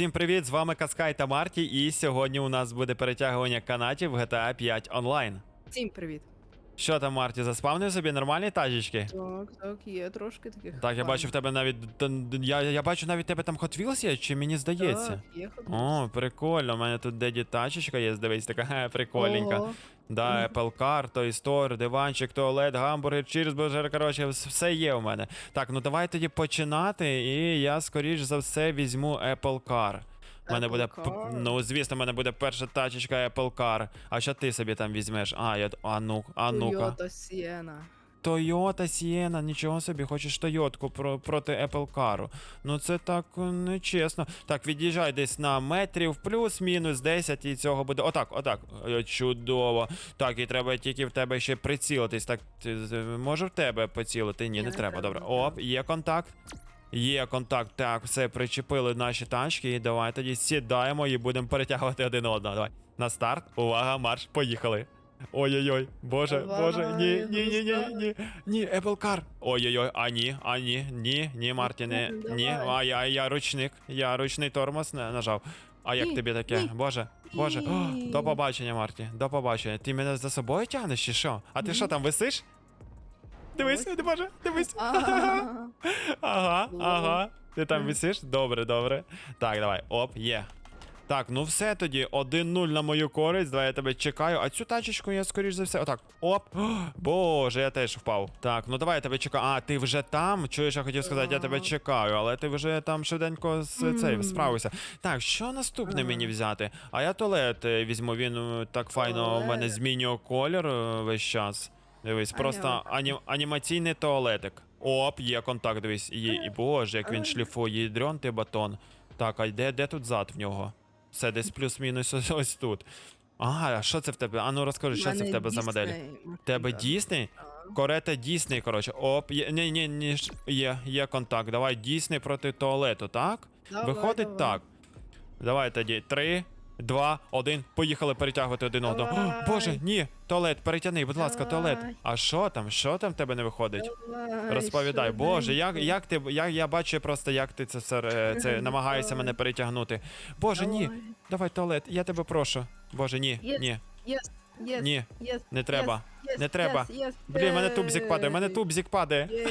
Всім привіт! З вами Каскай та Марті, і сьогодні у нас буде перетягування канатів в GTA 5 онлайн. Всім привіт. Що там, Марті, заспавнив собі нормальні тачечки? Так, так, є трошки таких. Так, я бачу в тебе навіть. Я, я бачу навіть в тебе там Hot Wheels є, чи мені здається? Так, є ходить. О, прикольно, у мене тут деді тачечка є, дивись, така прикольненька. Да, Apple Car, Toy Store, диванчик, туалет, гамбургер, чірзбургер, коротше, все є у мене. Так, ну давай тоді починати, і я скоріш за все візьму Apple Car. У мене Apple буде, Car? ну звісно, в мене буде перша тачечка Apple Car. А що ти собі там візьмеш? А, я, а ну, а ну-ка. Toyota Sienna. Toyota Sienna, нічого собі, хочеш Тойотку про, проти Apple Car. Ну це так е, нечесно. Так, від'їжджай десь на метрів плюс-мінус 10, і цього буде. Отак, отак. Е, Чудово. Так, і треба тільки в тебе ще прицілитись. Так, ти, може в тебе поцілити? Ні, не треба, Добре. Оп, є контакт. Є контакт, так, все, причепили наші тачки, і давай тоді сідаємо і будемо перетягувати один одного. Давай. На старт, увага, марш, поїхали. Ой-ой-ой, боже, Давай, боже, ні, ні, ні, ні, ні, ні, Apple Car. Ой-ой-ой, а ні, а ні, ні, ні, Мартіне, ні, а я, я ручник, я ручний тормоз нажав. А як Ні, тобі таке? ні, Боже, боже, О, до побачення, Марті, до побачення. Ти мене за собою тягнеш чи що? А ти що там висиш? Дивись, боже, дивись. Ага. Ага, ага. Ти там висиш? Добре, добре. Так, давай. Оп, є. Так, ну все тоді. 1-0 на мою користь. Давай я тебе чекаю. А цю тачечку я скоріш за все. Отак. Оп. О, Боже, я теж впав. Так, ну давай я тебе чекаю. А, ти вже там? Чуєш, я хотів сказати, я тебе чекаю, але ти вже там швиденько з цей справився. Так, що наступне мені взяти? А я туалет е, візьму, він е, так файно у мене змінює колір е, весь час. Дивись, просто ані, анімаційний туалетик. Оп, є контакт, дивись. Є, і боже, як він шліфує дрон ти батон. Так, а де, де тут зад в нього? Все, десь плюс-мінус ось, ось тут. Ага, а що це в тебе? А ну розкажи, що це в тебе за модель? Тебе. Дісней? Корета Дісней, коротше. Оп, є, ні, ні, ні, є, є контакт. Давай Дісней проти туалету, так? Давай, Виходить давай. так. Давай тоді. Три, два, один. Поїхали перетягувати один одного. О, Боже, ні, туалет, перетягни, будь ласка, туалет. Давай. А що там? Що там в тебе не виходить? Давай, Розповідай, Боже, як, як ти я, я бачу просто, як ти це все е, це намагаєшся мене перетягнути. Боже, ні, Давай. давай туалет, я тебе прошу. Боже, ні, Є. ні, Yes, yes, ні, yes, не треба. yes, Не треба. yes, yes, Блін, мене тубзик падає, мене тубзик падає. Єй.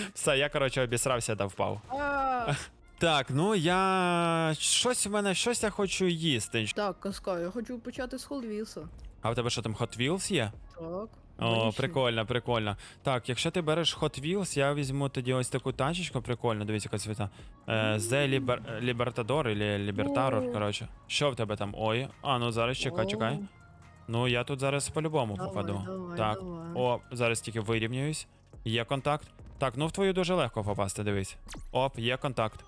Все, я коротше обісрався та впав. А, Так, ну я. Щось в мене, щось я хочу їсти. Так, Каска, я хочу почати з Холдвілса. А в тебе що там Hot Wheels є? Так. О, прикольно, прикольно. Так, якщо ти береш Hot Wheels, я візьму тоді ось таку тачечку, прикольно, дивіться, яка цвіта. Е, Liber... Libertador, или Libertador, коротше. Що в тебе там? Ой. А, ну зараз чекай, чекай. Ну, я тут зараз по-любому попаду. давай, так. давай. О, зараз тільки вирівнююсь. Є контакт. Так, ну в твою дуже легко попасти, дивись. Оп, є контакт.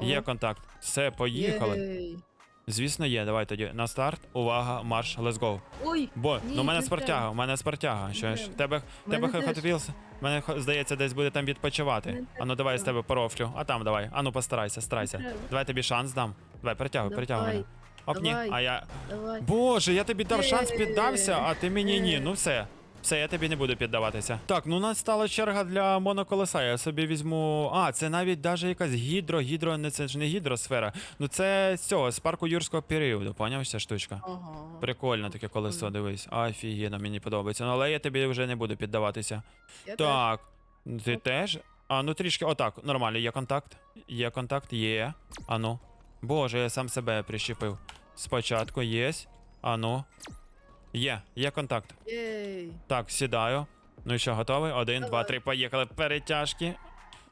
Є контакт. Все, поїхали. Єй. Звісно, є. Давай тоді. На старт. Увага, марш, let's go. Ой, Бо, Ні, ну у мене не спортяга, у мене спортяга. Що ж? треба. Тебе, тебе Мене Hot теж. Мене хо- здається, десь буде там відпочивати. Мене А ну давай я з тебе порофлю. А там давай. А ну постарайся, старайся. Треба. Давай тобі шанс дам. Давай, перетягуй, перетягуй Давай, мене. Оп, ні. давай. А я. давай. Боже, я тобі дав шанс піддався, а ти мені ні. Е. Ну все. Все, я тобі не буду піддаватися. Так, ну у нас стала черга для моноколеса. Я собі візьму. А, це навіть даже якась гідро, гідро, не це ж не гідросфера. Ну це з цього, з парку юрського періоду, поняв ця штучка? Ага. Прикольне таке колесо, дивись. Офігенно, мені подобається. Ну, але я тобі вже не буду піддаватися. Я. Так. ну, Ти теж? А, ну трішки. Отак, нормально, є контакт. Є контакт, є. А ну. Боже, я сам себе прищепив. Спочатку єсть. А ну. Є, є контакт. Єй. Так, сідаю. Ну і що, готовий? Один, два, три, поїхали. Перетяжки.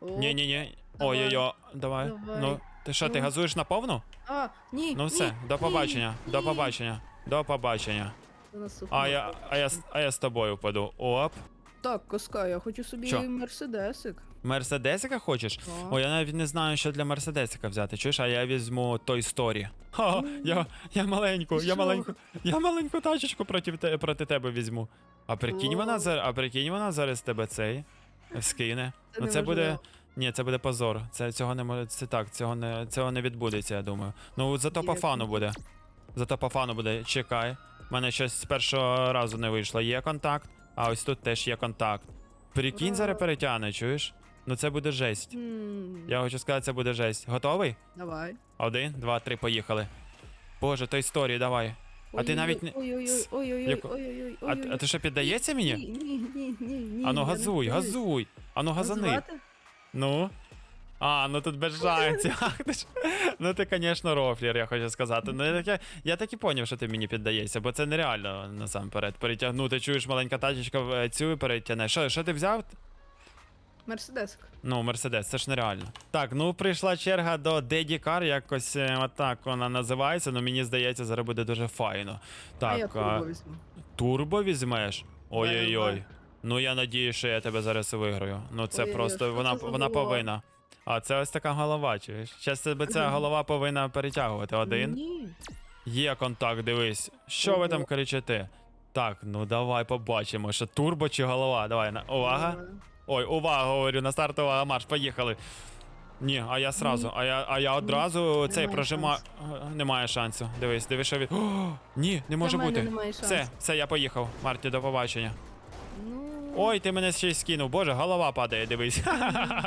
Ні, ні, ні. Давай. Ой-ой-ой, давай. Давай. Ну, ти що, ти Ну. газуєш на повну? А, ні. Ну все, ні, до ні, побачення, до ні. побачення, до побачення. Це наступне. А я, а я, з- а я з тобою впаду. Оп. Так, Каска, я хочу собі Що? мерседесик. Мерседесика хочеш? Так. Ой, я навіть не знаю, що для Мерседесика взяти. Чуєш, а я візьму Toy Story. Ха, я, я маленьку, я що? маленьку, я маленьку тачечку проти, те- проти тебе візьму. А прикинь, О. вона зараз, а прикинь, вона зараз тебе цей скине. Це ну це буде. неможливо. Ні, це буде позор. Це цього не може. Це так, цього не цього не відбудеться, я думаю. Ну зато по фану буде. Зато по фану буде. Чекай. У мене щось з першого разу не вийшло. Є контакт, а ось тут теж є контакт. Прикинь, Ура. зараз перетягне, чуєш? Ну це буде жесть. М, Я хочу сказати, це буде жесть. Готовий? Давай. Один, два, три, поїхали. Боже, то історія давай. А ти навіть не- Ой-ой-ой, ой-ой-ой, А, т- ти що піддається мені? Ні, ні, ні, ні. Ану, газуй, газуй. Ану, газани. Газувати? Ну. А, ну тут без Ну ти, звісно, рофлер, я хочу сказати. Ну, я, так, я, я так і поняв, що ти мені піддаєшся, бо це нереально насамперед. Перетягнути, чуєш, маленька тачечка е, цю перетягне. Що, що ти взяв? Мерседесик. Ну, Мерседес, це ж нереально. Так, ну прийшла черга до Деді Кар, якось е, отак вона називається, але мені здається, зараз буде дуже файно. Так, а я турбо візьму. турбо візьмеш? Ой-ой-ой. Ну я надію, що я тебе зараз виграю. Ну це Ой-ой-ой, просто вона це вона повинна. А це ось така голова, чуєш? Щас тебе ця голова повинна перетягувати. Один. Ні. Є контакт, дивись. Що ви там кричите? Так, ну давай побачимо, що турбо чи голова. Давай, на... увага. Давай. Ой, увага, говорю, на старт, увага, марш, поїхали. Ні, а я сразу, а я а я одразу цей прожимаю. Немає шансу. Дивись, дивись, що від. О, Ні, не може бути. Все, все, я поїхав. Марті, до побачення. Ой, ти мене ще й скинув. Боже, голова падає, дивись.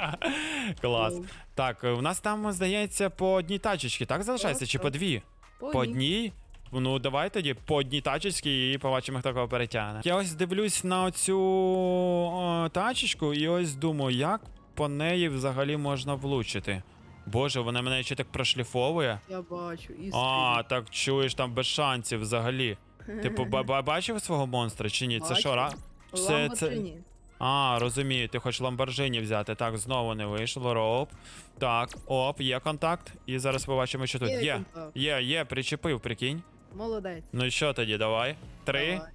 Клас. Так, у нас там, здається, по одній тачечці, так залишається? Чи по дві? По одній. Ну давай тоді по одній тачечці і побачимо, хто кого перетягне. Я ось дивлюсь на оцю о, тачечку, і ось думаю, як по неї взагалі можна влучити. Боже, вона мене ще так прошліфовує. Я бачу, і А, так чуєш, там без шансів взагалі. Типу, ба- бачив свого монстра чи ні? Це що, ра? Це, це... А, розумію, ти хочеш Ламборджині взяти. Так, знову не вийшло. Роп. Так, оп, є контакт. І зараз побачимо, що тут. Є Є. Є, є, причепив, прикинь. Молодець. Ну що тоді, давай. Три, Давай.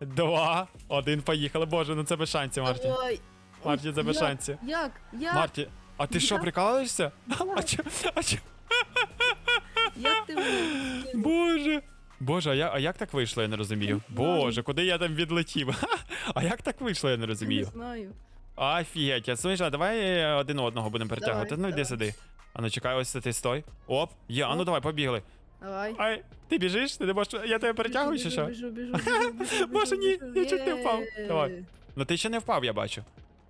два, один, поїхали. Боже, ну це без шансів, Марті. Ой, Марті, це без як? шансів. Як? Як? Марті, а ти що, прикалуєшся? А чо, а чо? Як ти? Боже. Боже, а, я, а як так вийшло, я не розумію. Не. Боже, куди я там відлетів? А як так вийшло, я не Не розумію. знаю. Офігеть, слухай, а давай е, один одного будемо перетягувати. Давай, ну йди давай. сюди. А ну чекай, ось ти стой. Оп, є, а ну давай, побігли. Давай. Ай, ти біжиш? Ти не можеш. Я тебе перетягую чи що? Біжу, біжу, біжу, Боже, ні, я чуть не впав. Давай. Ну ти ще не впав, я бачу.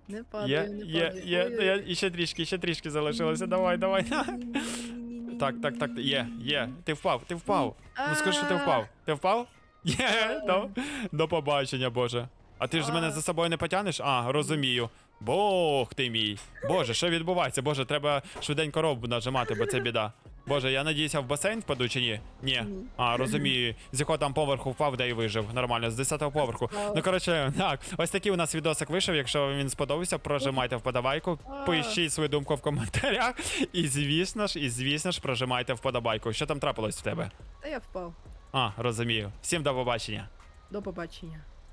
Не падаю, не Є, падаю. є, Ой, є, ще трішки, ще трішки залишилося. Давай, давай. Так, так, так, є, є. Ти впав, ти впав. Ну скажи, що ти впав. Ти впав? Є, до, побачення, Боже. А ти ж з мене за собою не потянеш? А, розумію. Бог ти мій. Боже, що відбувається? Боже, треба швиденько роб нажимати, бо це біда. Боже, я надіюся, в басейн впаду чи ні? Ні. А, розумію. З якого там поверху впав, де і вижив. Нормально, з 10-го поверху. Ну, коротше, так, ось такий у нас відосик вийшов. Якщо вам він сподобався, прожимайте вподобайку, пишіть свою думку в коментарях. І звісно ж, і звісно ж, прожимайте вподобайку. Що там трапилось в тебе? Та я впав. А, розумію. Всім до побачення. До побачення.